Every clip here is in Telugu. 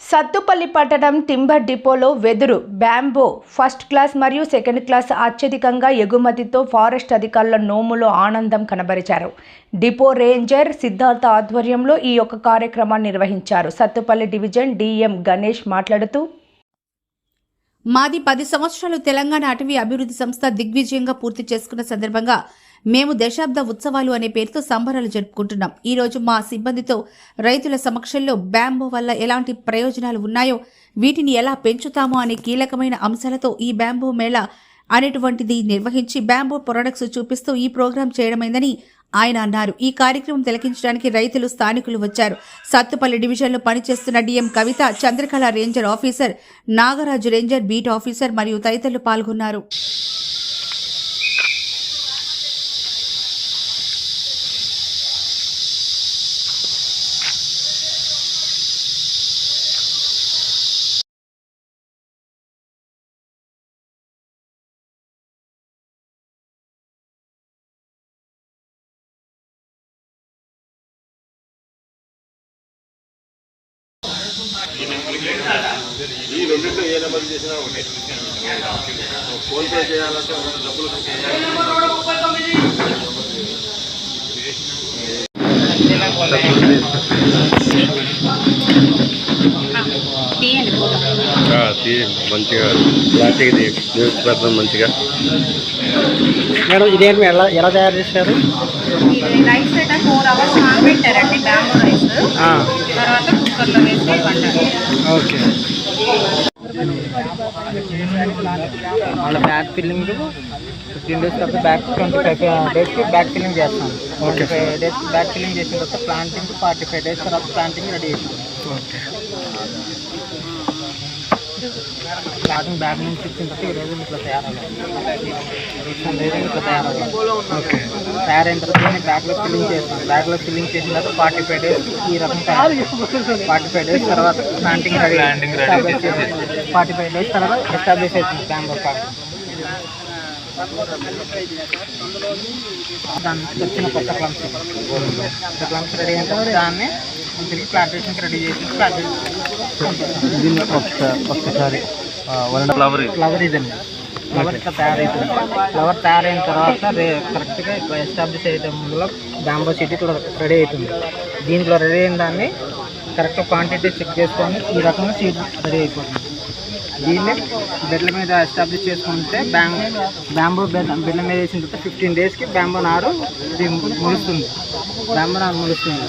సత్తుపల్లి పట్టణం టింబర్ డిపోలో వెదురు బ్యాంబో ఫస్ట్ క్లాస్ మరియు సెకండ్ క్లాస్ అత్యధికంగా ఎగుమతితో ఫారెస్ట్ అధికారుల నోములో ఆనందం కనబరిచారు. డిపో రేంజర్ సిద్ధార్థ ఆధ్వర్యంలో ఈ యొక్క కార్యక్రమాన్ని నిర్వహించారు. సత్తుపల్లి డివిజన్ డిఎం గణేష్ మాట్లాడుతూ మాది పది సంవత్సరాలు తెలంగాణ అటవీ అభివృద్ధి సంస్థ దిగ్విజయంగా పూర్తి చేసుకున్న సందర్భంగా మేము దశాబ్ద ఉత్సవాలు అనే పేరుతో సంబరాలు జరుపుకుంటున్నాం. ఈరోజు మా సిబ్బందితో రైతుల సమక్షంలో బ్యాంబో వల్ల ఎలాంటి ప్రయోజనాలు ఉన్నాయో వీటిని ఎలా పెంచుతామో అనే కీలకమైన అంశాలతో ఈ బ్యాంబో మేళా అనేటువంటిది నిర్వహించి బ్యాంబో ప్రొడక్ట్స్ చూపిస్తూ ఈ ప్రోగ్రాం చేయడమైందని ఆయన అన్నారు. ఈ కార్యక్రమం తిలకించడానికి రైతులు స్థానికులు వచ్చారు. సత్తుపల్లి డివిజన్లో పనిచేస్తున్న DM Kavitha Chandrakala ranger officer Nagaraju ranger beat officer మరియు తదితరులు పాల్గొన్నారు. ఈ రెండింటిలో ఏ నెంబర్ చేసినా ఒకటే. ఫోన్ పే చేయాలంటే డబ్బులు మంచిగా ప్లాస్టిక్ న్యూస్ పేపర్ మంచిగా. మేడం ఇదేంటి ఎలా ఎలా తయారు చేశారు? రైస్ ఫోర్ అవర్స్ నానబెట్టారండి బ్యాంబూ రైస్ ఆ, తర్వాత కుక్కర్లో వేసి వండాలి ఓకే. వాళ్ళ బ్యాక్ ఫిల్లింగ్ ఫిఫ్టీన్ డేస్ తర్వాత బ్యాక్ ట్వంటీ ఫైవ్ డేస్కి బ్యాక్ ఫిల్లింగ్ చేస్తాం. Twenty five days back filling చేసిన తర్వాత ప్లాంటింగ్ ఫార్టీ ఫైవ్ డేస్ తర్వాత ప్లాంటింగ్ రెడీ చేస్తాం ఓకే స్టార్టింగ్ బ్యాక్ నుంచి ఇచ్చిన తర్వాత ఈ రోజు ఇట్లా తయారవ్వాలి. ఇట్లా తయారవ్వాలి. ఓకే తయారైన తర్వాత దీన్ని బ్యాగ్లో ఫిల్లింగ్ చేస్తాం బ్యాగ్లో ఫిల్లింగ్ చేసిన తర్వాత ఫార్టీ ఫైవ్ డేస్ ఈ రకం ఫార్టీ ఫైవ్ డేస్ తర్వాత planting ready forty five days తర్వాత ఎస్టాబ్లిష్ అవుతుంది. బ్యాంబో పార్క్ దానికి వచ్చిన కొత్త క్లమ్స్ కొత్త క్లమ్స్ రెడీ అయిన దాన్ని తిరిగి ప్లాంటేషన్కి రెడీ చేసి ప్లాంటేషన్ దీన్ని ఒక్కసారి ఫ్లవర్ ఫ్లవర్ ఇదండి ఫ్లవర్ ఇట్లా తయారైతుంది ఫ్లవర్ తయారైన తర్వాత రే కరెక్ట్గా ఇట్లా ఎస్టాబ్లిష్ అయ్యే ముందులో బ్యాంబో షీట్ ఇట్లా రెడీ అవుతుంది దీంట్లో రెడీ అయిన దాన్ని కరెక్ట్ క్వాంటిటీ చెక్ చేసుకొని ఈ రకంగా షీట్ రెడీ అయిపోతుంది. దీన్ని బెడ్ల మీద ఎస్టాబ్లిష్ చేసుకుంటే బ్యాంగ్ బ్యాంబో బెడ్ బెడ్ల మీద వేసిన తర్వాత ఫిఫ్టీన్ డేస్కి బ్యాంబో నారు ఇది ములుస్తుంది. బ్యాంబో నారు ములుస్తుంది.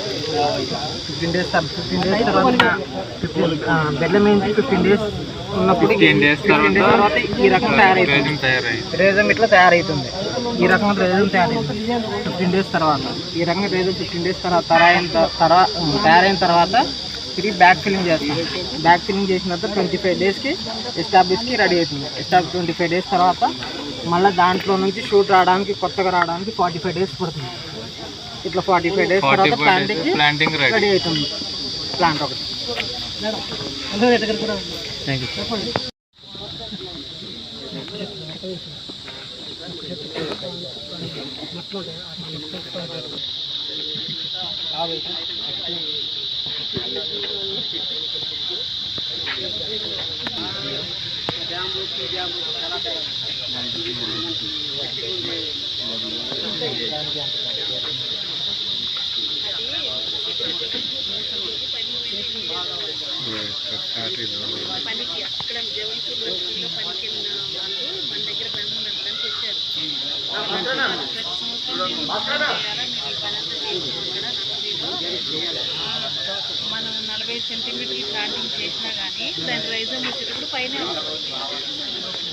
ఫిఫ్టీన్ డేస్ ఫిఫ్టీన్ డేస్ తర్వాత ఫిఫ్టీన్ బెడ్ల మీద ఫిఫ్టీన్ డేస్ ఉన్నప్పుడు తర్వాత ఈ రకం తయారైతుంది. రేజం ఇట్లా తయారైతుంది. ఈ రకంగా రేజం తయారైతుంది ఫిఫ్టీన్ డేస్ తర్వాత ఈ రకంగా రేజం ఫిఫ్టీన్ డేస్ తర్వాత తయారైన తర్వాత తిరిగి బ్యాక్ ఫిల్లింగ్ చేస్తాం. బ్యాక్ ఫిల్లింగ్ చేసిన తర్వాత ట్వంటీ ఫైవ్ డేస్కి ఎస్టాబ్లిష్కి రెడీ అవుతుంది. ఎస్టాబ్లిష్ ట్వంటీ ఫైవ్ డేస్ తర్వాత మళ్ళీ దాంట్లో నుంచి షూట్ రావడానికి కొత్తగా రావడానికి ఫార్టీ ఫైవ్ డేస్ పడుతుంది. ఇట్లా ఫార్టీ ఫైవ్ డేస్ తర్వాత ప్లాంటింగ్ ప్లాంటింగ్ రెడీ అవుతుంది. ప్లాంట్ ఒకటి. థ్యాంక్ యూ పనికి అక్కడ జవల్పూర్ వర్క్లో పనికి వాళ్ళు మన దగ్గర బ్యాంబూ నడపడానికి వచ్చారు ప్రతి సంవత్సరం మేము ఈ పని అంతా కూడా మనం నలభై సెంటీమీటర్లు ప్లాంటింగ్ చేసినా కానీ దాని రైజం వచ్చేటప్పుడు పైన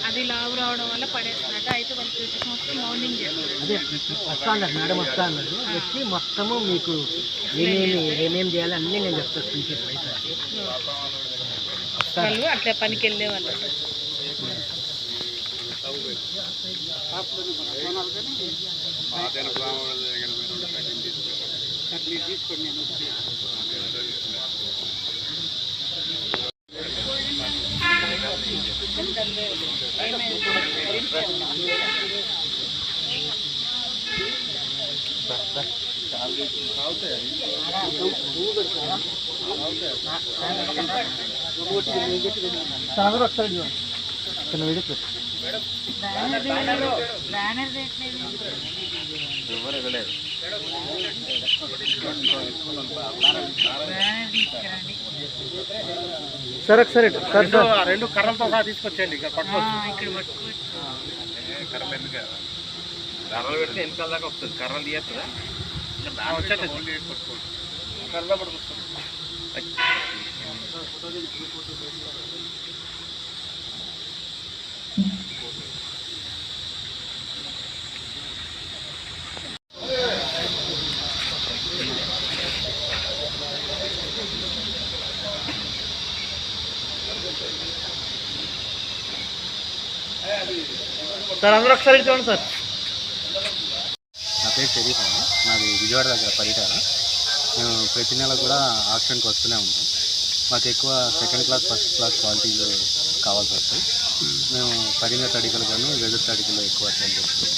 అది లావు రావడం వల్ల పడేస్తున్నట్టు అయితే వాళ్ళు ప్రతి సంవత్సరం మౌండింగ్ చేస్తారు మేడం వస్తా అన్నారు వచ్చి మొత్తము మీకు ఏమేమి ఏమేమి చేయాలి అన్నీ నేను చెప్తాను టీచర్ వాళ్ళు అట్లా పనికి వెళ్ళే వాళ్ళు తీసుకొని సరే సరే చూడండి సార్. ఒకసారి రెండు కర్రలతో సహా తీసుకొచ్చేయండి ఇక్కడ కర్రలు ఎందుకు? కర్రలు పెడితే వెనకాల దాకా వస్తుంది? కర్రలు తీయస్తుందా వచ్చేది కర్రలో పట్టుకొస్తుంది సార్ అందరూ ఒకసారి నాది విజయవాడ దగ్గర పరిటాల మేము ప్రతి నెల కూడా ఆక్షన్కి వస్తూనే ఉంటాం. మాకు ఎక్కువ సెకండ్ క్లాస్ ఫస్ట్ క్లాస్ క్వాలిటీలు కావాల్సి వస్తాయి. మేము పరిణ తడికలు కానీ వెదురు తడికలు ఎక్కువ సేల్ చేస్తాం.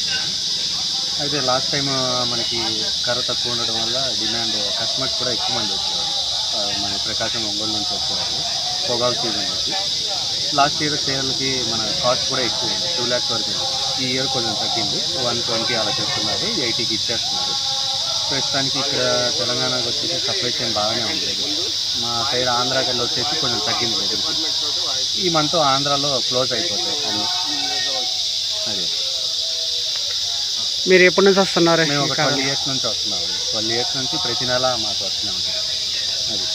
అయితే లాస్ట్ టైం మనకి కర్ర తక్కువ ఉండడం వల్ల డిమాండ్ కస్టమర్స్ కూడా ఎక్కువ మంది వచ్చేవారు. మన ప్రకాశం ఒంగోలు నుంచి వచ్చేవారు. పొగాకు సీజన్ నుంచి. లాస్ట్ ఇయర్ చీరలకి మన కాస్ట్ కూడా ఎక్కువ ఉంది. టూ ల్యాక్స్ వరకు ఈ ఇయర్ కొంచెం తగ్గింది. వన్ ట్వంటీ అలా చేస్తున్నారు. ఎయిటీకి ఇచ్చేస్తున్నారు. ప్రస్తుతానికి ఇక్కడ తెలంగాణకు వచ్చేసి సప్లై చైన్ బాగానే ఉంది. మా సైడ్ ఆంధ్రాకి వచ్చేసి కొంచెం తగ్గింది దగ్గరికి ఈ మంత్ ఆంధ్రాలో క్లోజ్ అయిపోతాయి అదే. మీరు ఎప్పటి నుంచి వస్తున్నారు? మేము ఒక ట్వెల్వ్ ఇయర్స్ నుంచి వస్తున్నాం. ట్వెల్వ్ ఇయర్స్ నుంచి ప్రతి నెల మాకు వస్తూనే ఉంటుంది. అది.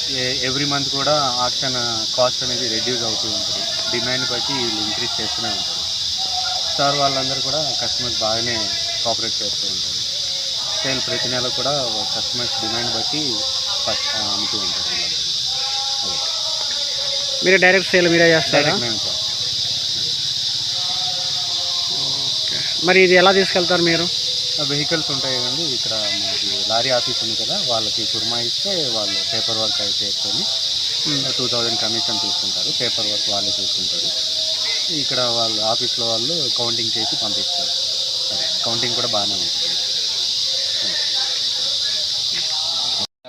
ఎవ్రీ మంత్ కూడా ఆక్షన్ కాస్ట్ అనేది రెడ్యూస్ అవుతూ ఉంటుంది. డిమాండ్ బట్టి వీళ్ళు ఇంక్రీజ్ చేస్తూనే ఉంటారు. సార్ వాళ్ళందరూ కూడా కస్టమర్స్ బాగానే కోఆపరేట్ చేస్తూ ఉంటారు. సేల్ ప్రతి నెల కూడా కస్టమర్స్ డిమాండ్ బట్టి అమ్ముతూ ఉంటారు మీరు డైరెక్ట్ సేల్ మీరే చేస్తారా. మరి ఇది ఎలా తీసుకెళ్తారు మీరు? వెహికల్స్ ఉంటాయి కదండి ఇక్కడ మనకి లారీ ఆఫీస్ ఉంది కదా వాళ్ళకి కుర్మా ఇస్తే వాళ్ళు పేపర్ వర్క్ అయితే చేసుకొని టూ థౌజండ్ కమిషన్ తీసుకుంటారు పేపర్ వర్క్ వాళ్ళే చూసుకుంటారు. ఇక్కడ వాళ్ళు ఆఫీస్లో వాళ్ళు కౌంటింగ్ చేసి పంపిస్తారు. కౌంటింగ్ కూడా బాగానే ఉంటుంది.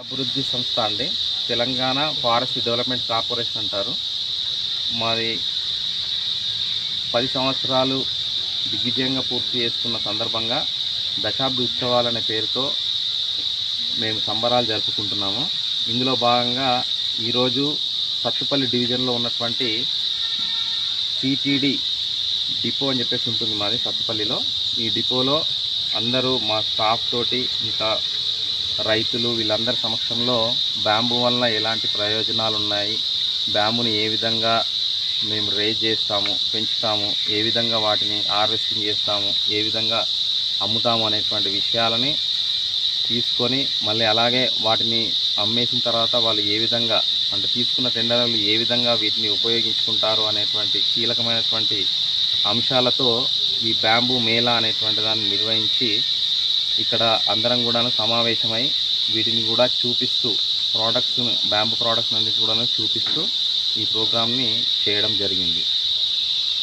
అభివృద్ధి సంస్థ అండి. తెలంగాణ ఫారెస్ట్ డెవలప్మెంట్ కార్పొరేషన్ అంటారు. మాది పది సంవత్సరాలు దిగ్విజయంగా పూర్తి చేసుకున్న సందర్భంగా దశాబ్ది ఉత్సవాలనే పేరుతో మేము సంబరాలు జరుపుకుంటున్నాము. ఇందులో భాగంగా ఈరోజు సత్తుపల్లి డివిజన్లో ఉన్నటువంటి సిటీడీ డిపో అని చెప్పేసి ఉంటుంది మాది సత్తుపల్లిలో. ఈ డిపోలో అందరూ మా స్టాఫ్ తోటి ఇంకా రైతులు వీళ్ళందరి సమక్షంలో బ్యాంబు వలన ఎలాంటి ప్రయోజనాలు ఉన్నాయి బ్యాంబుని ఏ విధంగా మేము రేజ్ చేస్తాము పెంచుతాము ఏ విధంగా వాటిని హార్వెస్టింగ్ చేస్తాము ఏ విధంగా అమ్ముతాము అనేటువంటి విషయాలని తీసుకొని మళ్ళీ అలాగే వాటిని అమ్మేసిన తర్వాత వాళ్ళు ఏ విధంగా అంటే తీసుకున్న టెండర్లు ఏ విధంగా వీటిని ఉపయోగించుకుంటారు అనేటువంటి కీలకమైనటువంటి అంశాలతో ఈ బ్యాంబూ మేళా అనేటువంటి దాన్ని నిర్వహించి ఇక్కడ అందరం కూడా సమావేశమై వీటిని కూడా చూపిస్తూ ప్రోడక్ట్స్ బ్యాంబూ ప్రోడక్ట్స్ అన్నిటి కూడా చూపిస్తూ ఈ ప్రోగ్రామ్ని చేయడం జరిగింది.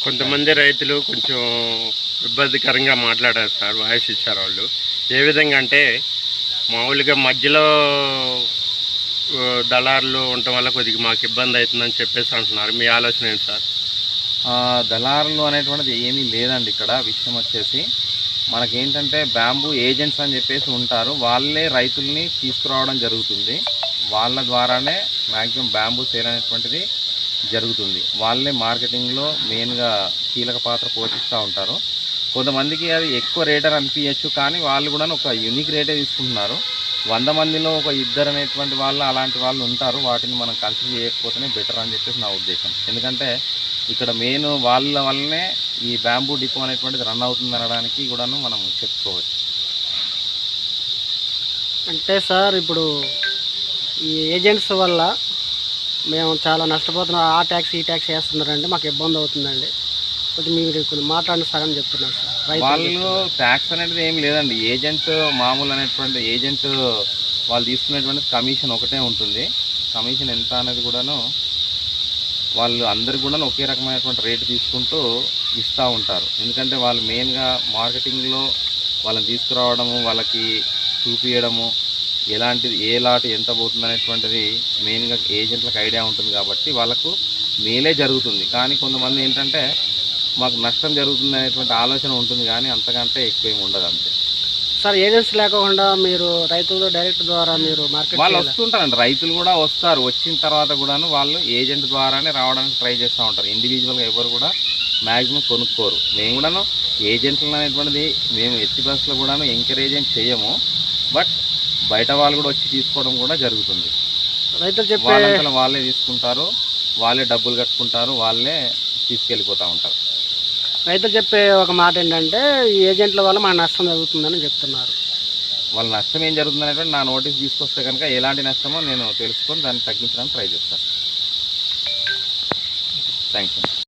కొంతమంది రైతులు కొంచెం ఇబ్బందికరంగా మాట్లాడారు సార్ వాయిస్ ఇచ్చారు వాళ్ళు ఏ విధంగా అంటే మామూలుగా మధ్యలో దళారులు ఉండటం వల్ల కొద్దిగా మాకు ఇబ్బంది అవుతుందని చెప్పేసి అంటున్నారు. మీ ఆలోచన ఏంటి సార్? దళారులు అనేటువంటిది ఏమీ లేదండి ఇక్కడ. విషయం వచ్చేసి మనకేంటంటే బ్యాంబూ ఏజెంట్స్ అని చెప్పేసి ఉంటారు. వాళ్ళే రైతుల్ని తీసుకురావడం జరుగుతుంది. వాళ్ళ ద్వారానే మ్యాక్సిమం బ్యాంబూ సేల్ అనేటువంటిది జరుగుతుంది. వాళ్ళే మార్కెటింగ్లో మెయిన్గా కీలక పాత్ర పోషిస్తూ ఉంటారు. కొంతమందికి అది ఎక్కువ రేట్ అని అనిపించచ్చు కానీ వాళ్ళు కూడా ఒక యూనిక్ రేటే తీసుకుంటున్నారు. వంద మందిలో ఒక ఇద్దరు అనేటువంటి వాళ్ళు అలాంటి వాళ్ళు ఉంటారు. వాటిని మనం కన్సిడర్ చేయకపోతేనే బెటర్ అని చెప్పేసి నా ఉద్దేశం. ఎందుకంటే ఇక్కడ మెయిన్ వాళ్ళ వల్లనే ఈ బ్యాంబూ డిపో అనేటువంటిది రన్ అవుతుంది అనడానికి కూడాను మనం చెప్పుకోవచ్చు. అంటే సార్ ఇప్పుడు ఈ ఏజెంట్స్ వల్ల మేము చాలా నష్టపోతున్నాం. ఆ ట్యాక్స్ ఈ ట్యాక్స్ వేస్తున్నారంటే మాకు ఇబ్బంది అవుతుందండి. కొద్దిగా మీరు కొన్ని మాట్లాడిన సగం చెప్తున్నారు సార్. వాళ్ళు ట్యాక్స్ అనేది ఏం లేదండి. ఏజెంట్ మామూలు అనేటువంటి ఏజెంట్ వాళ్ళు తీసుకునేటువంటి కమిషన్ ఒకటే ఉంటుంది. కమిషన్ ఎంత అనేది కూడాను వాళ్ళు అందరికి కూడా ఒకే రకమైనటువంటి రేటు తీసుకుంటూ ఇస్తూ ఉంటారు. ఎందుకంటే వాళ్ళు మెయిన్గా మార్కెటింగ్లో వాళ్ళని తీసుకురావడము వాళ్ళకి చూపించడము ఎలాంటిది ఏ లాట్ ఎంత పోతుంది అనేటువంటిది మెయిన్గా ఏజెంట్లకు ఐడియా ఉంటుంది కాబట్టి వాళ్ళకు మేలే జరుగుతుంది. కానీ కొంతమంది ఏంటంటే మాకు నష్టం జరుగుతుంది అనేటువంటి ఆలోచన ఉంటుంది కానీ అంతకంటే ఎక్కువ ఏమి ఉండదు అంతే. సార్ ఏజెన్సీ లేకుండా మీరు రైతులు డైరెక్ట్ ద్వారా మీరు మార్కెట్ వాళ్ళు వస్తుంటారండి. రైతులు కూడా వస్తారు. వచ్చిన తర్వాత కూడాను వాళ్ళు ఏజెంట్ ద్వారానే రావడానికి ట్రై చేస్తూ ఉంటారు. ఇండివిజువల్గా ఎవరు కూడా మ్యాక్సిమం కొనుక్కోరు. మేము కూడాను ఏజెంట్లు అనేటువంటిది మేము ఎత్తి బస్సులో కూడాను ఎంకరేజ్ ఏం చేయము. బట్ బయట వాళ్ళు కూడా వచ్చి తీసుకోవడం కూడా జరుగుతుంది. రైతులు చెప్పే వాళ్ళంతా వాళ్ళే తీసుకుంటారు. వాళ్ళే డబ్బులు కట్టుకుంటారు. వాళ్ళే తీసుకెళ్ళిపోతూ ఉంటారు. రైతులు చెప్పే ఒక మాట ఏంటంటే ఈ ఏజెంట్ల వల్ల మా నష్టం జరుగుతుందని చెప్తున్నారు. వాళ్ళ నష్టం ఏం జరుగుతుంది నా నోటీస్ తీసుకొస్తే కనుక ఎలాంటి నష్టమో నేను తెలుసుకొని దాన్ని తగ్గించడానికి ట్రై చేస్తాను. Thank you